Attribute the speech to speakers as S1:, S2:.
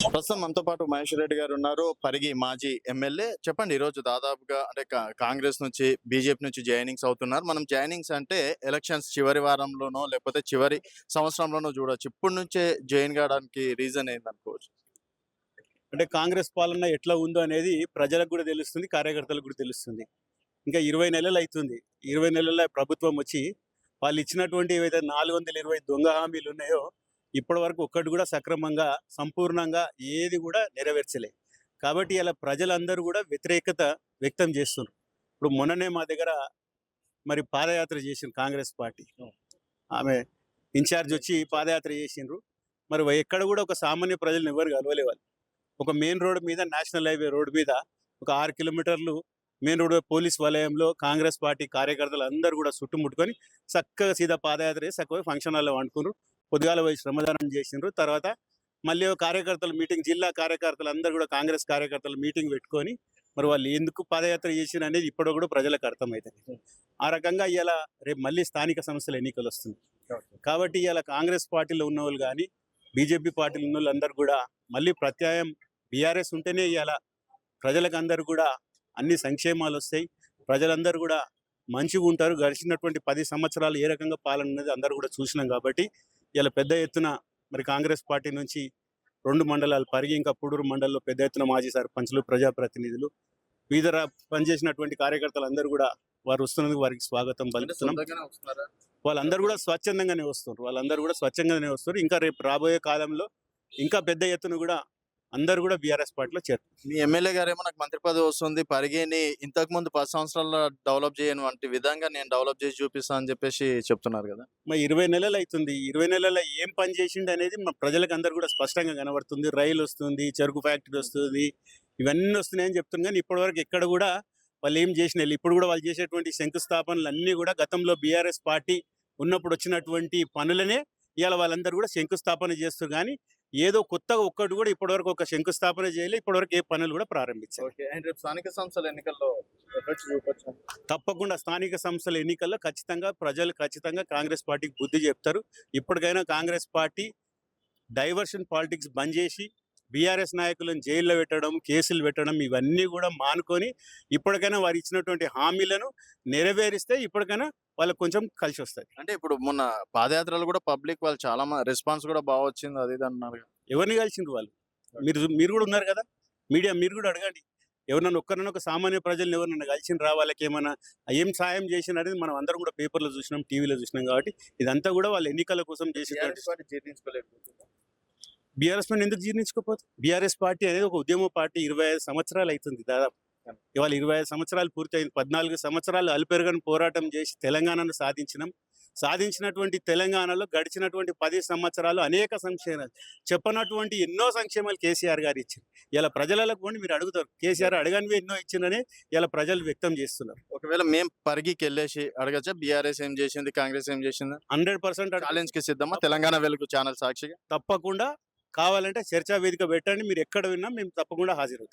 S1: ప్రస్తుతం మనతో పాటు మహేష్ రెడ్డి గారు ఉన్నారు. పరిగి మాజీ ఎమ్మెల్యే. చెప్పండి ఈ రోజు దాదాపుగా అంటే కాంగ్రెస్ నుంచి బీజేపీ నుంచి జాయినింగ్స్ అవుతున్నారు. మనం జాయినింగ్స్ అంటే ఎలక్షన్స్ చివరి వారంలోనో లేకపోతే చివరి సంవత్సరంలోనో చూడొచ్చు. ఇప్పటి నుంచే జాయిన్ కావడానికి రీజన్ ఏందనుకోవచ్చు
S2: అంటే కాంగ్రెస్ పాలన ఎట్లా ఉందో అనేది ప్రజలకు కూడా తెలుస్తుంది కార్యకర్తలకు కూడా తెలుస్తుంది. ఇంకా ఇరవై నెలలు అవుతుంది ఇరవై నెలల ప్రభుత్వం వచ్చి వాళ్ళు ఇచ్చినటువంటి ఏవైతే నాలుగు వందల ఇరవై దొంగ హామీలు ఉన్నాయో ఇప్పటి వరకు ఒక్కటి కూడా సక్రమంగా సంపూర్ణంగా ఏది కూడా నెరవేర్చలే. కాబట్టి ఇలా ప్రజలందరూ కూడా వ్యతిరేకత వ్యక్తం చేస్తున్నారు. ఇప్పుడు మొన్ననే మా దగ్గర మరి పాదయాత్ర చేసింది కాంగ్రెస్ పార్టీ. ఆమె ఇన్ఛార్జ్ వచ్చి పాదయాత్ర చేసిండ్రు. మరి ఎక్కడ కూడా ఒక సామాన్య ప్రజలను ఎవరు కలవలే వాళ్ళు ఒక మెయిన్ రోడ్ మీద నేషనల్ హైవే రోడ్ మీద ఒక ఆరు కిలోమీటర్లు మెయిన్ రోడ్ పోలీస్ వలయంలో కాంగ్రెస్ పార్టీ కార్యకర్తలు అందరూ కూడా చుట్టుముట్టుకొని చక్కగా సీదా పాదయాత్ర చేసి చక్కగా ఫంక్షన్ హాల్లో వండుకున్నారు. పొద్దుగాల పోయి శ్రమదానం చేసిండ్రు. తర్వాత మళ్ళీ ఒక కార్యకర్తలు మీటింగ్ జిల్లా కార్యకర్తలు అందరూ కూడా కాంగ్రెస్ కార్యకర్తలు మీటింగ్ పెట్టుకొని మరి వాళ్ళు ఎందుకు పాదయాత్ర చేసిన అనేది ఇప్పుడు కూడా ప్రజలకు అర్థమవుతుంది ఆ రకంగా ఇలా రేపు మళ్ళీ స్థానిక సంస్థల ఎన్నికలు వస్తుంది కాబట్టి ఇలా కాంగ్రెస్ పార్టీలో ఉన్న వాళ్ళు కానీ బీజేపీ పార్టీలో ఉన్న వాళ్ళందరూ కూడా మళ్ళీ ప్రత్యాయం బీఆర్ఎస్ ఉంటేనే ఇవాళ ప్రజలకు అందరూ కూడా అన్ని సంక్షేమాలు వస్తాయి. ప్రజలందరూ కూడా మంచిగా ఉంటారు. గడిచినటువంటి పది సంవత్సరాలు ఏ రకంగా పాలన ఉన్నది అందరూ కూడా చూసినాం కాబట్టి ఇలా పెద్ద ఎత్తున మరి కాంగ్రెస్ పార్టీ నుంచి రెండు మండలాలు పరిగి ఇంకా పుడూరు మండలంలో పెద్ద ఎత్తున మాజీ సర్పంచులు ప్రజాప్రతినిధులు వివిధ పనిచేసినటువంటి కార్యకర్తలు అందరూ కూడా వారు వస్తున్నందుకు వారికి స్వాగతం పలుకుతున్నాం. వాళ్ళందరూ కూడా స్వచ్ఛందంగానే వస్తున్నారు వాళ్ళందరూ కూడా స్వచ్ఛంగానే వస్తారు ఇంకా రేపు రాబోయే కాలంలో ఇంకా పెద్ద ఎత్తున కూడా అందరూ కూడా బీఆర్ఎస్ పార్టీలో చేరుతారు
S1: మీ ఎమ్మెల్యే గారేమో నాకు మంత్రి పదవి వస్తుంది. పరిగిని ఇంతకు ముందు పది సంవత్సరాల్లో డెవలప్ చేయని వంటి విధంగా నేను డెవలప్ చేసి చూపిస్తా అని చెప్పేసి చెప్తున్నారు కదా.
S2: మరి ఇరవై నెలలు అవుతుంది ఇరవై నెలల ఏం పని చేసిండు అనేది మా ప్రజలకు అందరు కూడా స్పష్టంగా కనబడుతుంది. రైలు వస్తుంది చెరుకు ఫ్యాక్టరీ వస్తుంది ఇవన్నీ వస్తున్నాయని చెప్తున్నారు. కానీ ఇప్పటివరకు ఎక్కడ కూడా వాళ్ళు ఏం చేసిన ఇప్పుడు కూడా వాళ్ళు చేసేటువంటి శంకుస్థాపనలు అన్నీ కూడా గతంలో బీఆర్ఎస్ పార్టీ ఉన్నప్పుడు వచ్చినటువంటి పనులనే ఇవాళ వాళ్ళందరూ కూడా శంకుస్థాపన చేస్తారు కానీ ఏదో కొత్తగా ఒక్కటి కూడా ఇప్పటివరకు ఒక శంకుస్థాపన చేయలే ఇప్పటివరకు ఏ పనులు కూడా ప్రారంభించారు
S1: రేపు స్థానిక సంస్థల ఎన్నికల్లో
S2: తప్పకుండా స్థానిక సంస్థల ఎన్నికల్లో ఖచ్చితంగా ప్రజలు ఖచ్చితంగా కాంగ్రెస్ పార్టీకి బుద్ధి చెప్తారు. ఇప్పటికైనా కాంగ్రెస్ పార్టీ డైవర్షన్ పాలిటిక్స్ బంద్ చేసి బీఆర్ఎస్ నాయకులను జైల్లో పెట్టడం కేసులు పెట్టడం ఇవన్నీ కూడా మానుకొని ఇప్పటికైనా వారు ఇచ్చినటువంటి హామీలను నెరవేరిస్తే ఇప్పటికైనా వాళ్ళకి కొంచెం కలిసి వస్తుంది
S1: అంటే ఇప్పుడు మొన్న పాదయాత్రలు కూడా పబ్లిక్ వాళ్ళు చాలా రెస్పాన్స్ కూడా బాగా వచ్చింది అది అన్నారు.
S2: ఎవరిని కలిసిండ్రు వాళ్ళు మీరు మీరు కూడా ఉన్నారు కదా మీడియా మీరు కూడా అడగండి ఎవరన్నా ఒక్కరన్నా ఒక సామాన్య ప్రజలను ఎవరన్నా కలిసిండ్రా వాళ్ళకి ఏమైనా ఏం సాయం చేసిన అనేది మనం అందరం కూడా పేపర్లో చూసినాం టీవీలో చూసినాం కాబట్టి ఇదంతా కూడా వాళ్ళ ఎన్నికల కోసం
S1: జీర్ణించుకోలేకపోతుందా?
S2: బీఆర్ఎస్ పార్టీ ఎందుకు జీర్ణించుకోపోతే? బీఆర్ఎస్ పార్టీ అనేది ఒక ఉద్యమ పార్టీ ఇరవై ఐదు సంవత్సరాలు అవుతుంది దాదాపు. ఇవాళ ఇరవై ఐదు సంవత్సరాలు పూర్తయింది. పద్నాలుగు సంవత్సరాలు అల్పెరగని పోరాటం చేసి తెలంగాణను సాధించినాం. సాధించినటువంటి తెలంగాణలో గడిచినటువంటి పది సంవత్సరాలు అనేక సంక్షేమాలు. చెప్పనటువంటి ఎన్నో సంక్షేమాలు కేసీఆర్ గారు ఇచ్చారు ఇలా ప్రజలకు పోండి మీరు అడుగుతారు. కేసీఆర్ అడగనివి ఎన్నో ఇచ్చిందని ఇలా ప్రజలు వ్యక్తం చేస్తున్నారు.
S1: ఒకవేళ మేము పరిగికి వెళ్ళేసి అడగచ్చా? బీఆర్ఎస్ ఏం చేసింది? కాంగ్రెస్ ఏం చేసింది?
S2: హండ్రెడ్ పర్సెంట్
S1: ఛాలెంజ్కి సిద్ధమా? తెలంగాణ వెలుగు ఛానల్ సాక్షిగా?
S2: తప్పకుండా కావాలంటే చర్చా వేదిక పెట్టండి. మీరు ఎక్కడ విన్నా మేము తప్పకుండా హాజరవుతాం.